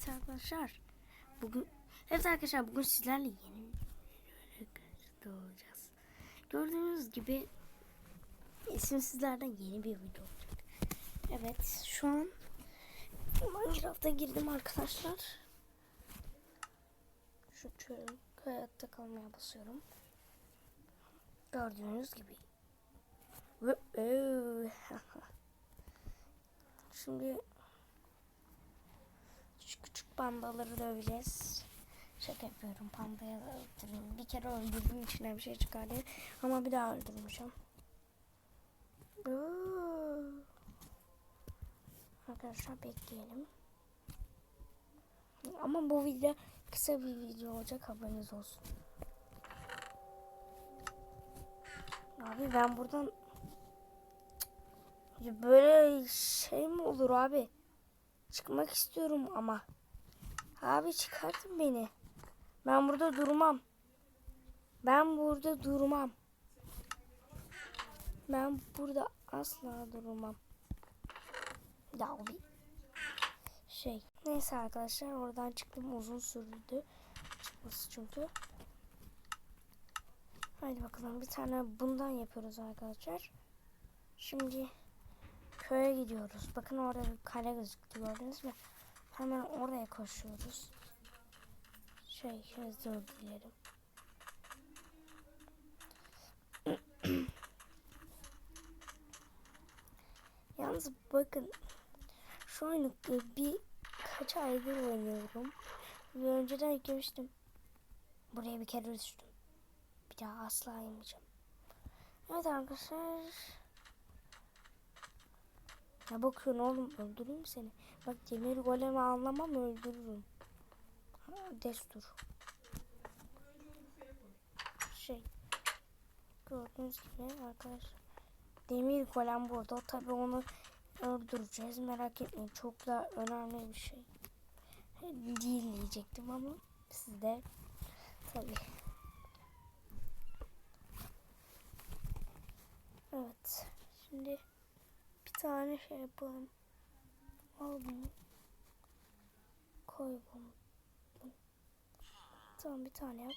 Evet arkadaşlar. Bugün Evet arkadaşlar bugün sizlerle yeni bir videoyla olacağız. Gördüğünüz gibi isimsizlerden yeni bir video olacak. Evet şu an Minecraft'a girdim arkadaşlar. Şu çölün hayatta kalmaya basıyorum. Gördüğünüz gibi. Şimdi şu küçük pandaları döveceğiz. Şaka yapıyorum pandaya da öldüreyim. Bir kere öldürdüğüm içine bir şey çıkardı. Ama bir daha öldürmeyeceğim. Arkadaşlar bekleyelim. Ama bu video kısa bir video olacak haberiniz olsun. Abi ben buradan böyle şey mi olur abi? Çıkmak istiyorum ama. Abi çıkartın beni. Ben burada durmam. Ben burada durmam. Ben burada asla durmam. Ya. Şey. Neyse arkadaşlar oradan çıktım uzun sürdü. Çıkması çünkü. Haydi bakalım bir tane bundan yapıyoruz arkadaşlar. Şimdi köye gidiyoruz. Bakın orada bir kale gözüktü gördünüz mü? Hemen oraya koşuyoruz. Şey özür dilerim. Yalnız bakın şu oyunu bir kaç aydır oynuyorum. Ve önceden yüklemiştim. Buraya bir kere düştüm. Bir daha asla yemeyeceğim. Evet arkadaşlar. Ne bakıyorsun oğlum öldüreyim seni. Bak demir golemi anlamam öldürürüm. Ha, Destur. Şey. Gördüğünüz gibi arkadaşlar. Demir golem burada. Tabi onu öldüreceğiz. Merak etmeyin. Çok da önemli bir şey. Değil diyecektim ama siz de tabi. Evet. Şimdi tane şey yapalım. Al bunu. Koy bunu. Tamam bir tane yap.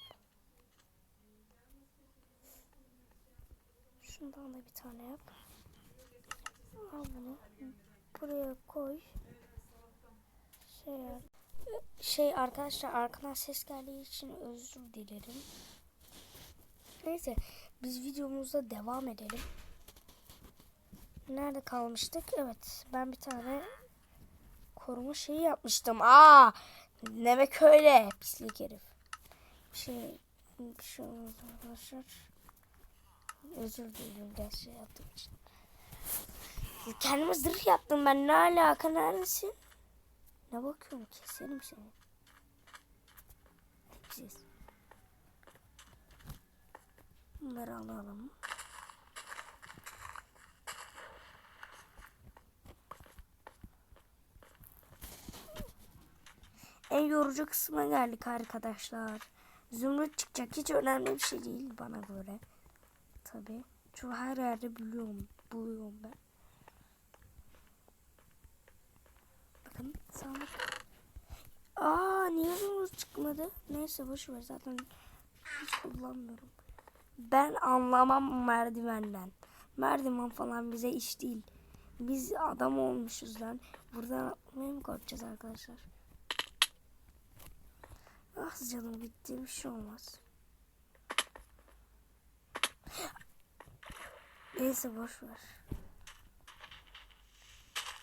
Şundan da bir tane yap. Al bunu. Buraya koy. Şey yap. Şey arkadaşlar arkadan ses geldiği için özür dilerim. Neyse biz videomuzda devam edelim. Nerede kalmıştık? Evet ben bir tane koruma şeyi yapmıştım. Aa demek öyle pislik herif. Bir şey bir şey olmaz arkadaşlar. Özür dilerim ders şey yaptığım için. Kendime zırh yaptım ben. Ne alaka neredesin? Ne bakıyorum keserim seni. Tipsiz. Bunları alalım. En yorucu kısma geldik arkadaşlar. Zümrüt çıkacak. Hiç önemli bir şey değil bana göre. Tabi. Çünkü her yerde biliyorum. Buluyorum ben. Bakın sandık. Aa niye zümrüt çıkmadı? Neyse boş ver zaten hiç kullanmıyorum. Ben anlamam merdivenden. Merdiven falan bize iş değil. Biz adam olmuşuz lan. Buradan atmaya mı korkacağız arkadaşlar? Ah canım bitti bir şey olmaz. Neyse boş ver.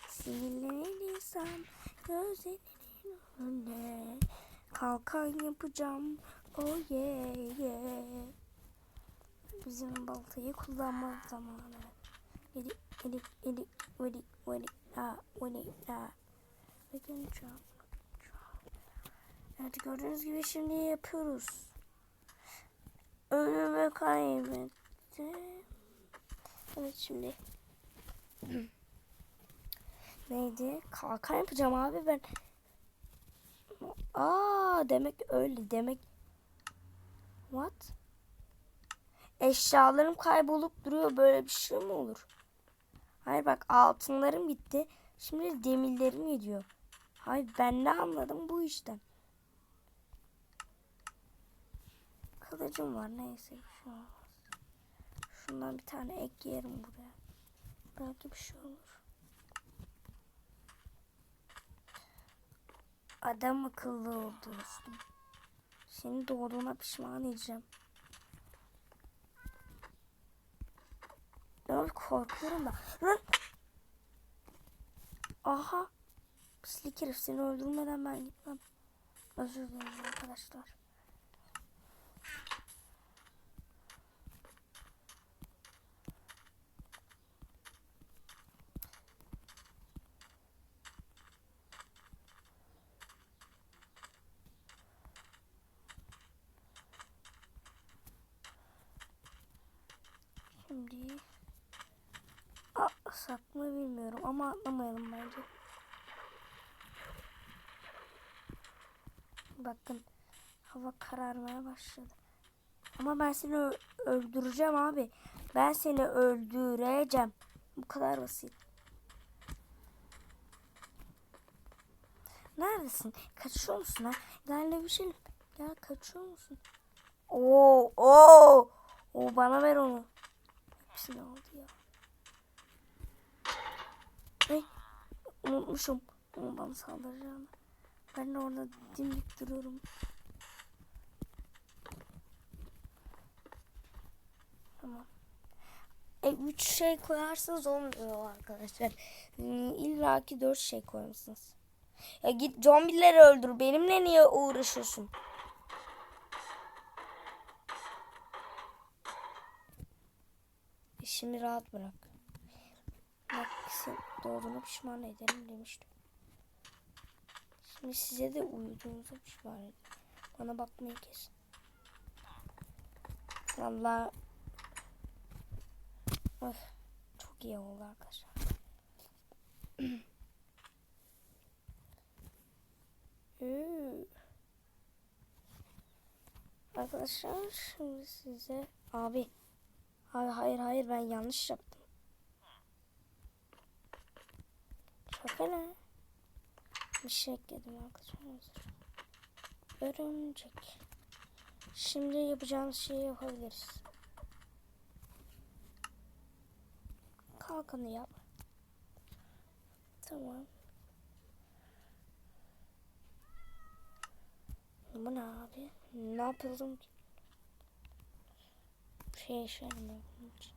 Sinirlenirsem gözlerinin önüne kalkan yapacağım. Oh yeah yeah. Bizim baltayı kullanma zamanı. Edik edik edik edik edik ha edik ha. Bakın şu an. Evet gördüğünüz gibi şimdi yapıyoruz. Ölümü kaybettim. Evet şimdi. Neydi? Kalkan yapacağım abi ben. Aa demek öyle demek. What? Eşyalarım kaybolup duruyor böyle bir şey mi olur? Hayır bak altınlarım gitti. Şimdi demirlerim gidiyor. Hayır ben ne anladım bu işten. Kılıcım var neyse bir şey olmaz. Şundan bir tane ek yerim buraya. Belki bir şey olur. Adam akıllı ol dostum. Seni doğduğuna pişman edeceğim. Ben korkuyorum da. Lan! Aha! Pislik seni öldürmeden ben gitmem. Özür dilerim arkadaşlar. Şimdi atlasak mı bilmiyorum ama atlamayalım bence. Bakın hava kararmaya başladı. Ama ben seni öldüreceğim abi. Ben seni öldüreceğim. Bu kadar basit. Neredesin? Kaçıyor musun ha? Gel dövüşelim. Gel kaçıyor musun? Oo, oo. O bana ver onu. Hepsini aldı ya. Hey, unutmuşum. Onu bana saldıracağını. Ben de orada dimdik duruyorum. Tamam. E, üç şey koyarsanız olmuyor arkadaşlar. Hmm, İlla ki dört şey koymalısınız. Ya git zombileri öldür. Benimle niye uğraşıyorsun? İşimi rahat bırak. Sen doğduğuna pişman ederim demiştim. Şimdi size de uyuduğunuza pişman ederim. Bana bakmayı kesin. Valla oh, çok iyi oldu arkadaşlar. Arkadaşlar şimdi size abi Abi hayır hayır ben yanlış yaptım. Şaka ne? Bir şey ekledim arkadaşlar. Örümcek. Şimdi yapacağımız şeyi yapabiliriz. Kalkanı yap. Tamam. Bu ne abi? Ne yapalım ki? şey yaşarım ben bunun için.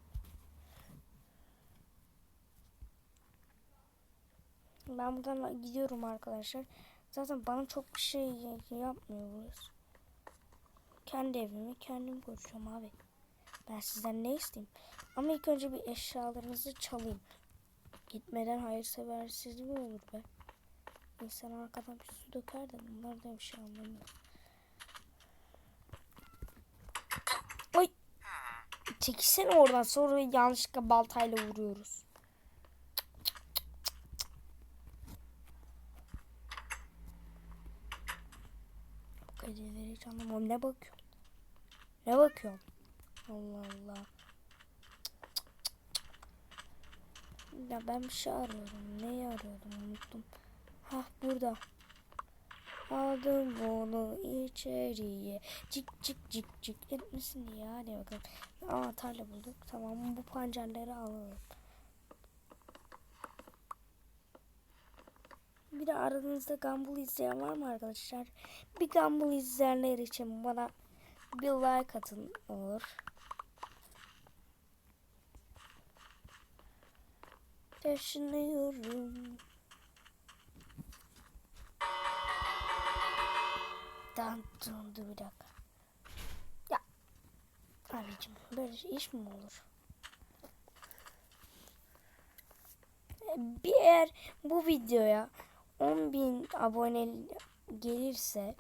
Ben buradan gidiyorum arkadaşlar. Zaten bana çok bir şey yapmıyor burası. Kendi evimi kendim kuracağım abi. Ben sizden ne isteyeyim? Ama ilk önce bir eşyalarınızı çalayım. Gitmeden hayırseversiz mi olur be? İnsan arkadan bir su döker de bunlar da bir şey anlamıyor. Oy! Çekilsene oradan sonra yanlışlıkla baltayla vuruyoruz. Bu kadeleri anlamam. Ne bakıyorsun? Ne bakıyorsun? Allah Allah. Ya ben bir şey arıyorum. Neyi arıyordum unuttum. Hah burada. Aldım bunu içeriye. Cik cik cik cik etmesin diye. Hadi bakalım. Aa tarla bulduk. Tamam bu pancarları alalım. Bir de aranızda Gumball izleyen var mı arkadaşlar? Bir Gumball izleyenler için bana bir like atın olur. Taşınıyorum. Dan dun dur bir dakika. Ya. Abicim böyle iş mi olur? Bir eğer bu videoya 10.000 abone gelirse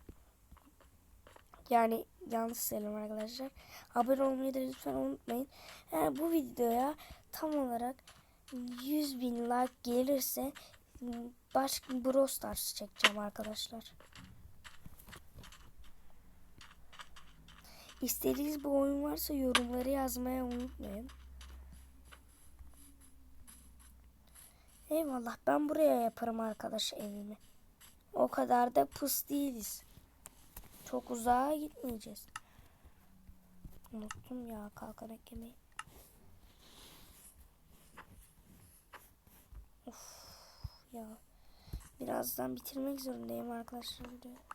yani yanlış söylüyorum arkadaşlar. Abone olmayı da lütfen unutmayın. Eğer bu videoya tam olarak 100 bin like gelirse başka Brawl Stars çekeceğim arkadaşlar. İstediğiniz bir oyun varsa yorumları yazmaya unutmayın. Eyvallah ben buraya yaparım arkadaş evimi. O kadar da pıs değiliz. Çok uzağa gitmeyeceğiz. Unuttum ya kalkanak yemeği. Of ya. Birazdan bitirmek zorundayım arkadaşlar. videoyu.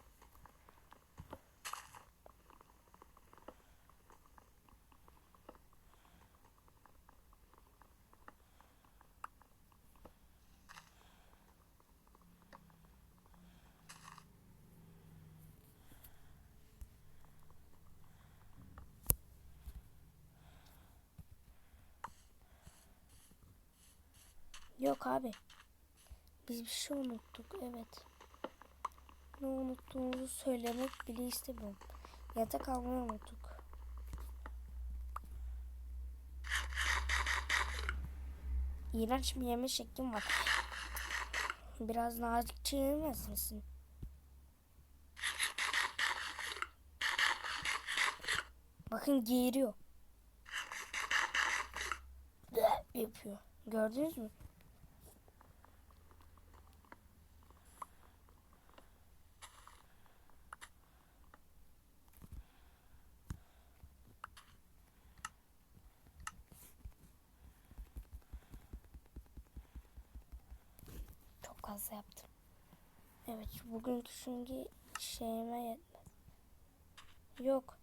Yok abi. Biz bir şey unuttuk. Evet. Ne unuttuğumuzu söylemek bile istemiyorum. Yatak almayı unuttuk. İğrenç bir yeme şeklim var. Biraz nazikçe yemez misin? Bakın geğiriyor. yapıyor. Gördünüz mü? Çok fazla yaptım. Evet bugünkü çünkü şeyime yetmez. Yok.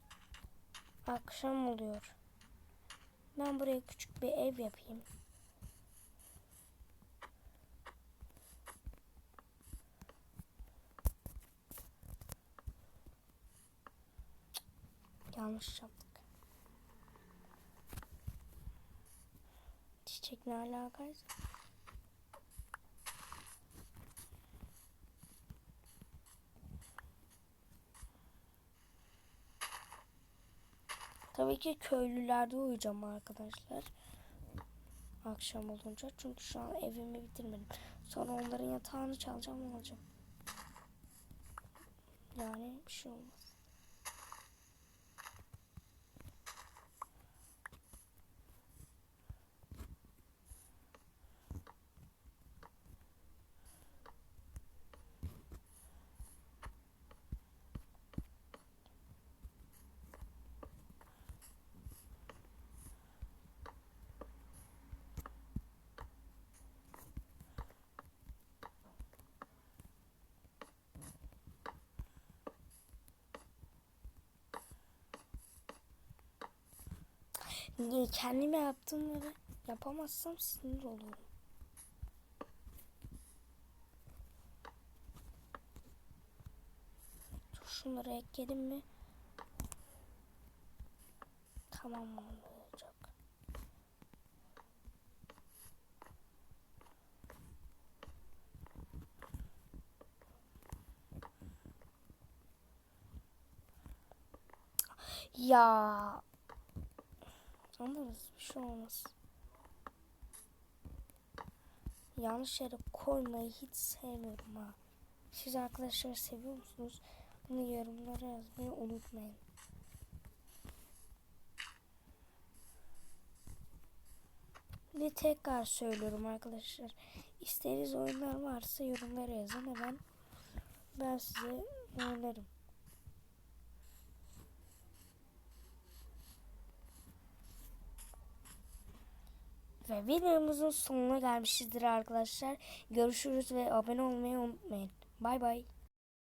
Akşam oluyor. Ben buraya küçük bir ev yapayım. Yanlış yaptık. Çiçek ne alakaysa. Tabii ki köylülerde uyuyacağım arkadaşlar. Akşam olunca. Çünkü şu an evimi bitirmedim. Sonra onların yatağını çalacağım alacağım. Yani bir şey olmaz. Kendime yaptığımları yapamazsam sinir olurum. Şunları ekledim mi? Tamam olacak. Ya Anladınız bir şey olmaz. Yanlış yere koymayı hiç sevmiyorum ha. Siz arkadaşlar seviyor musunuz? Bunu yorumlara yazmayı unutmayın. Ve tekrar söylüyorum arkadaşlar. İstediğiniz oyunlar varsa yorumlara yazın hemen ben size oynarım. Ve videomuzun sonuna gelmişizdir arkadaşlar. Görüşürüz ve abone olmayı unutmayın. Bay bay.